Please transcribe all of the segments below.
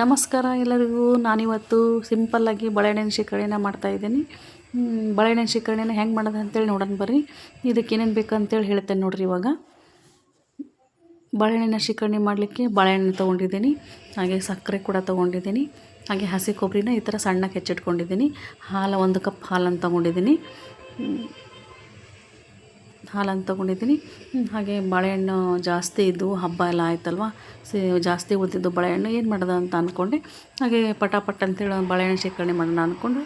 ನಮಸ್ಕಾರ ಎಲ್ಲರಿಗೂ. ನಾನಿವತ್ತು ಸಿಂಪಲ್ಲಾಗಿ ಬಳೆಹಣ್ಣಿನ ಶೇಖರಣೆನ ಮಾಡ್ತಾಯಿದ್ದೀನಿ ಬಳೆಹಣ್ಣಿನ ಶೇಖರಣೆನ ಹೆಂಗೆ ಮಾಡೋದು ಅಂತೇಳಿ ನೋಡೋಣ ಬರ್ರಿ. ಇದಕ್ಕೆ ಏನೇನು ಬೇಕು ಅಂತೇಳಿ ಹೇಳ್ತೇನೆ ನೋಡ್ರಿ ಇವಾಗ. ಬಳೆಹಣ್ಣಿನ ಶೇಖರಣೆ ಮಾಡಲಿಕ್ಕೆ ಬಾಳೆಹಣ್ಣು ತೊಗೊಂಡಿದ್ದೀನಿ. ಹಾಗೆ ಸಕ್ಕರೆ ಕೂಡ ತೊಗೊಂಡಿದ್ದೀನಿ. ಹಾಗೆ ಹಸಿ ಕೊಬ್ಬರಿನ ಈ ಥರ ಸಣ್ಣಕ್ಕೆ ಹೆಚ್ಚಿಟ್ಕೊಂಡಿದ್ದೀನಿ. ಹಾಲು ಒಂದು ಕಪ್ ಹಾಲನ್ನು ತೊಗೊಂಡಿದ್ದೀನಿ. ಹಾಲನ್ನು ತೊಗೊಂಡಿದ್ದೀನಿ. ಹಾಗೆ ಬಾಳೆಹಣ್ಣು ಜಾಸ್ತಿ ಇದ್ದು ಹಬ್ಬ ಎಲ್ಲ ಆಯ್ತಲ್ವ? ಸಿ, ಜಾಸ್ತಿ ಉಳಿದಿದ್ದು ಬಾಳೆಹಣ್ಣು ಏನು ಮಾಡೋದು ಅಂತ ಅಂದ್ಕೊಂಡೆ ಹಾಗೆ ಪಟ ಪಟ್ ಅಂತೇಳಿ ಒಂದು ಬಾಳೆಹಣ್ಣು ಶೇಖರಣೆ ಮಾಡೋಣ ಅಂದ್ಕೊಂಡು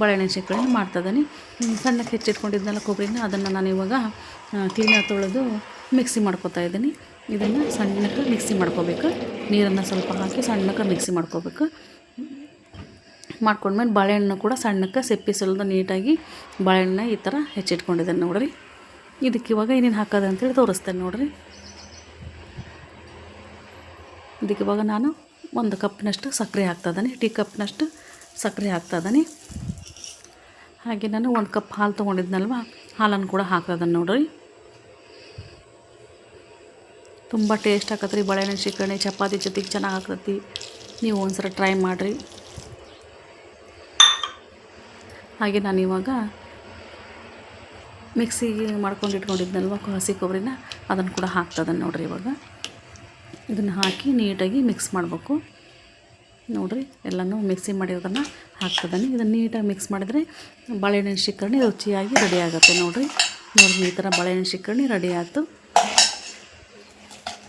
ಬಾಳೆಹಣ್ಣು ಶೇಖರಣೆ ಮಾಡ್ತಾಯಿದ್ದೀನಿ ಸಣ್ಣಕ್ಕೆ ಹೆಚ್ಚಿಟ್ಕೊಂಡಿದ್ದೆಲ್ಲ ಕೊಬ್ಬರಿನ, ಅದನ್ನು ನಾನು ಇವಾಗ ಕ್ಲೀನಾಗಿ ತೊಳೆದು ಮಿಕ್ಸಿ ಮಾಡ್ಕೊತಾ ಇದ್ದೀನಿ. ಇದನ್ನು ಸಣ್ಣಕ್ಕೆ ಮಿಕ್ಸಿ ಮಾಡ್ಕೋಬೇಕು. ನೀರನ್ನು ಸ್ವಲ್ಪ ಹಾಕಿ ಸಣ್ಣಕ್ಕೆ ಮಿಕ್ಸಿ ಮಾಡ್ಕೋಬೇಕು. ಮಾಡ್ಕೊಂಡ್ಮೇಲೆ ಬಾಳೆಹಣ್ಣು ಕೂಡ ಸಣ್ಣಕ್ಕೆ ಸಿಪ್ಪಿ ನೀಟಾಗಿ ಬಾಳೆಹಣ್ಣು ಈ ಥರ ಹೆಚ್ಚಿಟ್ಕೊಂಡಿದ್ದೇನೆ ನೋಡ್ರಿ. ಇದಕ್ಕೆ ಇವಾಗ ಏನೇನು ಹಾಕೋದು ಅಂತೇಳಿ ತೋರಿಸ್ತೇನೆ ನೋಡಿರಿ. ಇದಕ್ಕೆ ಇವಾಗ ನಾನು ಒಂದು ಕಪ್ನಷ್ಟು ಸಕ್ಕರೆ ಹಾಕ್ತಾಯಿದ್ದೀನಿ ಟೀ ಕಪ್ನಷ್ಟು ಸಕ್ಕರೆ ಹಾಕ್ತಾಯಿದ್ದೀನಿ ಹಾಗೆ ನಾನು ಒಂದು ಕಪ್ ಹಾಲು ತೊಗೊಂಡಿದ್ನಲ್ವ, ಹಾಲನ್ನು ಕೂಡ ಹಾಕೋದನ್ನು ನೋಡಿರಿ. ತುಂಬ ಟೇಸ್ಟ್ ಆಕತ್ರಿ, ಬಾಳೆಹಣ್ಣು ಶೇಖರಣೆ ಚಪಾತಿ ಜೊತೆಗೆ ಚೆನ್ನಾಗಿ ಹಾಕತ್ತಿ ನೀವು ಒಂದ್ಸಲ ಟ್ರೈ ಮಾಡಿರಿ. ಹಾಗೆ ನಾನು ಇವಾಗ ಮಿಕ್ಸಿಗೆ ಮಾಡ್ಕೊಂಡು ಇಟ್ಕೊಂಡಿದ್ನಲ್ವ ಹಸಿ ಕೊಬ್ಬರಿನ? ಅದನ್ನು ಕೂಡ ಹಾಕ್ತದನ್ನು ನೋಡ್ರಿ ಇವಾಗ. ಇದನ್ನು ಹಾಕಿ ನೀಟಾಗಿ ಮಿಕ್ಸ್ ಮಾಡಬೇಕು. ನೋಡಿರಿ, ಎಲ್ಲನೂ ಮಿಕ್ಸಿ ಮಾಡಿರೋದನ್ನು ಹಾಕ್ತದನಿ. ಇದನ್ನು ನೀಟಾಗಿ ಮಿಕ್ಸ್ ಮಾಡಿದರೆ ಬಾಳೆಹಣ್ಣಿನ ಶಿಕರಣಿ ರುಚಿಯಾಗಿ ರೆಡಿ ಆಗುತ್ತೆ ನೋಡಿರಿ. ನೋಡಿರಿ, ಈ ಥರ ಬಾಳೆಹಣ್ಣಿನ ಶಿಕರಣಿ ರೆಡಿ ಆಯಿತು.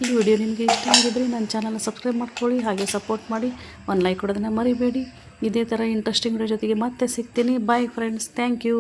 ಈ ವಿಡಿಯೋ ನಿಮಗೆ ಇಷ್ಟ ಆಗಿದ್ರೆ ನನ್ನ ಚಾನಲ್ನ ಸಬ್ಸ್ಕ್ರೈಬ್ ಮಾಡ್ಕೊಳ್ಳಿ, ಹಾಗೆ ಸಪೋರ್ಟ್ ಮಾಡಿ. ಒಂದು ಲೈಕ್ ಕೊಡೋದನ್ನು ಮರಿಬೇಡಿ. ಇದೇ ಥರ ಇಂಟ್ರೆಸ್ಟಿಂಗ್ ವಿಡಿಯೋ ಜೊತೆಗೆ ಮತ್ತೆ ಸಿಗ್ತೀನಿ. Bye friends thank you